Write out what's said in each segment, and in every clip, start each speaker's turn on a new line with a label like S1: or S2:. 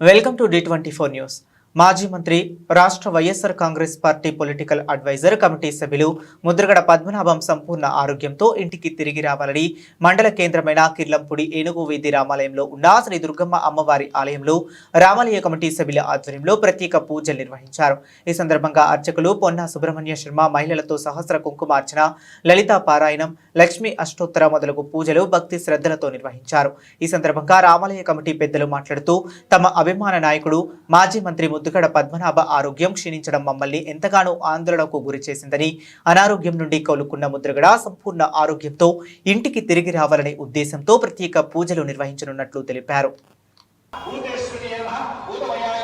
S1: welcome to the twenty four news మాజీ మంత్రి రాష్ట్ర YSR Congress party political advisor committee సభ్యులు ముద్రగడ పద్మనాభం సంపూర్ణ ఆరోగ్యంతో ఇంటికి తిరిగి రావాలని మండల కేంద్రమైన కిర్లంపూడి ఏనుగు వీధి రామాలయంలో ఉన్న శ్రీ దుర్గమ్మ అమ్మవారి ఆలయంలో రామాలయ కమిటీ సభ్యుల ఆధ్వర్యంలో ప్రత్యేక పూజలు నిర్వహించారు. ఈ సందర్భంగా అర్చకులు పొన్న సుబ్రహ్మణ్య శర్మ మహిళలతో సహస్ర కుంకుమార్చన లలితా పారాయణం లక్ష్మీ అష్టోత్తర మొదలగు పూజలు భక్తి శ్రద్ధలతో నిర్వహించారు. ఈ సందర్భంగా రామాలయ కమిటీ పెద్దలు మాట్లాడుతూ తమ అభిమాన నాయకుడు మాజీ మంత్రి ముద్దుగడ పద్మనాభ ఆరోగ్యం క్షీణించడం మమ్మల్ని ఎంతగానో ఆందోళనకు గురి చేసిందని అనారోగ్యం నుండి కోలుకున్న ముద్రగడ సంపూర్ణ ఆరోగ్యంతో ఇంటికి తిరిగి రావాలనే ఉద్దేశంతో ప్రత్యేక పూజలు నిర్వహించనున్నట్లు తెలిపారు.
S2: భూతేశ్వర్యే నమః భూతమయాయ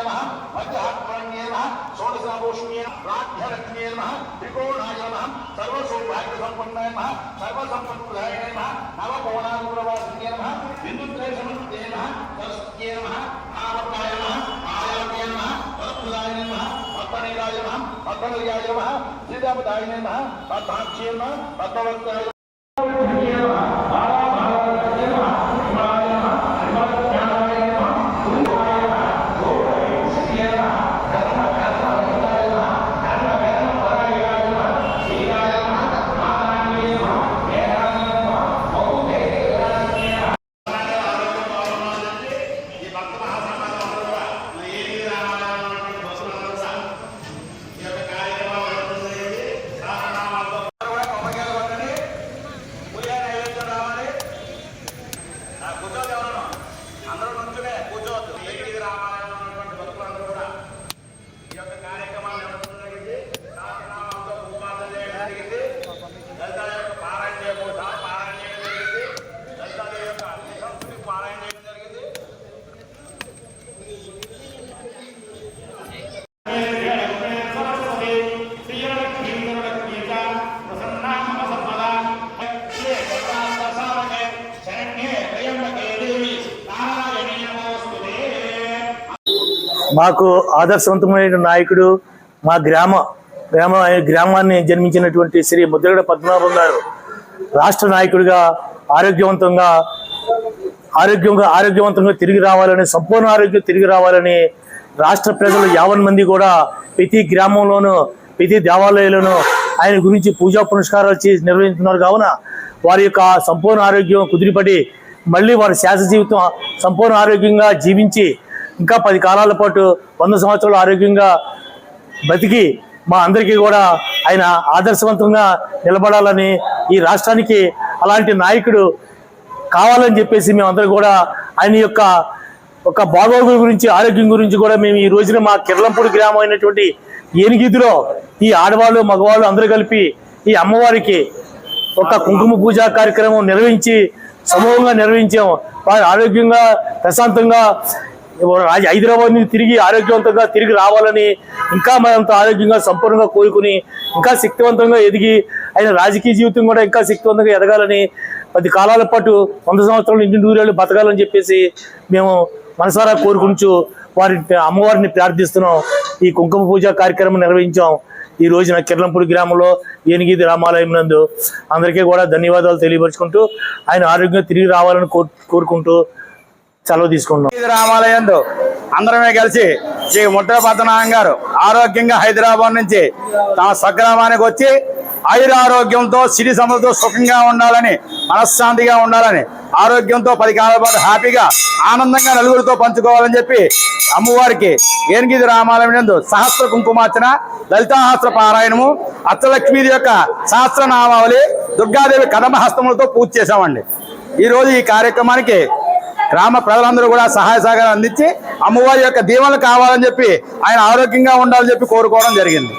S2: पतंगयाय नमः सीतापताय नमः पद्माक्षे नमः पद्मवत्ताय
S3: మాకు ఆదర్శవంతమైన నాయకుడు మా గ్రామ గ్రామ గ్రామాన్ని జన్మించినటువంటి శ్రీ ముద్రగడ పద్మనాభం గారు. రాష్ట్ర నాయకుడిగా ఆరోగ్యవంతంగా ఆరోగ్యంగా ఆరోగ్యవంతంగా తిరిగి రావాలని సంపూర్ణ ఆరోగ్యం తిరిగి రావాలని రాష్ట్ర ప్రజలు యావన్ మంది కూడా ప్రతి గ్రామంలోనూ ప్రతి దేవాలయంలోనూ ఆయన గురించి పూజా పునస్కారాలు చేసి నిర్వహిస్తున్నారు. కావున వారి యొక్క సంపూర్ణ ఆరోగ్యం కుదిరిపడి మళ్ళీ వారి శాస జీవితం సంపూర్ణ ఆరోగ్యంగా జీవించి ఇంకా పది కాలాల పాటు వంద సంవత్సరాలు ఆరోగ్యంగా బతికి మా అందరికీ కూడా ఆయన ఆదర్శవంతంగా నిలబడాలని ఈ రాష్ట్రానికి అలాంటి నాయకుడు కావాలని చెప్పేసి మేమందరం కూడా ఆయన యొక్క ఒక బాగోగుల గురించి ఆరోగ్యం గురించి కూడా మేము ఈ రోజున మా కిర్లంపూడి గ్రామం అయినటువంటి ఏనుగిదిలో ఈ ఆడవాళ్ళు మగవాళ్ళు అందరూ కలిపి ఈ అమ్మవారికి ఒక కుంకుమ పూజా కార్యక్రమం నిర్వహించి సమూహంగా నిర్వహించాం. వారు ఆరోగ్యంగా ప్రశాంతంగా హైదరాబాద్ నుంచి తిరిగి ఆరోగ్యవంతంగా తిరిగి రావాలని ఇంకా మనంత ఆరోగ్యంగా సంపూర్ణంగా కోరుకుని ఇంకా శక్తివంతంగా ఎదిగి ఆయన రాజకీయ జీవితం కూడా ఇంకా శక్తివంతంగా ఎదగాలని పది కాలాల పాటు వంద సంవత్సరాలు ఇంటి నూరేళ్ళు బతకాలని చెప్పేసి మేము మనసారా కోరుకుంటూ వారి అమ్మవారిని ప్రార్థిస్తున్నాం. ఈ కుంకుమ పూజ కార్యక్రమం నిర్వహించాం. ఈ రోజున కిర్లంపూడి గ్రామంలో ఏనిగిది రామాలయం నందు అందరికీ కూడా ధన్యవాదాలు తెలియపరుచుకుంటూ ఆయన ఆరోగ్యంగా తిరిగి రావాలని కోరుకుంటూ సెలవు తీసుకుంటున్నాం.
S2: ఇది రామాలయందు అందరమే కలిసి శ్రీ ముట్ట పద్మనాభం గారు ఆరోగ్యంగా హైదరాబాద్ నుంచి తమ స్వగ్రామానికి వచ్చి ఆయుర ఆరోగ్యంతో సిరి సమతో సుఖంగా ఉండాలని మనశ్శాంతిగా ఉండాలని ఆరోగ్యంతో పది కాలాల పాటు హ్యాపీగా ఆనందంగా నలుగురితో పంచుకోవాలని చెప్పి అమ్మవారికి ఏనుగిది రామాలయం నందు సహస్ర కుంకుమార్చన లలితాహస్ర పారాయణము అత్తలక్ష్మీది యొక్క సహస్రనామావళి దుర్గాదేవి కదమహస్తములతో పూజ చేశామండి. ఈరోజు ఈ కార్యక్రమానికి గ్రామ ప్రజలందరూ కూడా సహాయ సహకారం అందించి అమ్మవారి యొక్క దీవెనలు కావాలని చెప్పి ఆయన ఆరోగ్యంగా ఉండాలని చెప్పి కోరుకోవడం జరిగింది.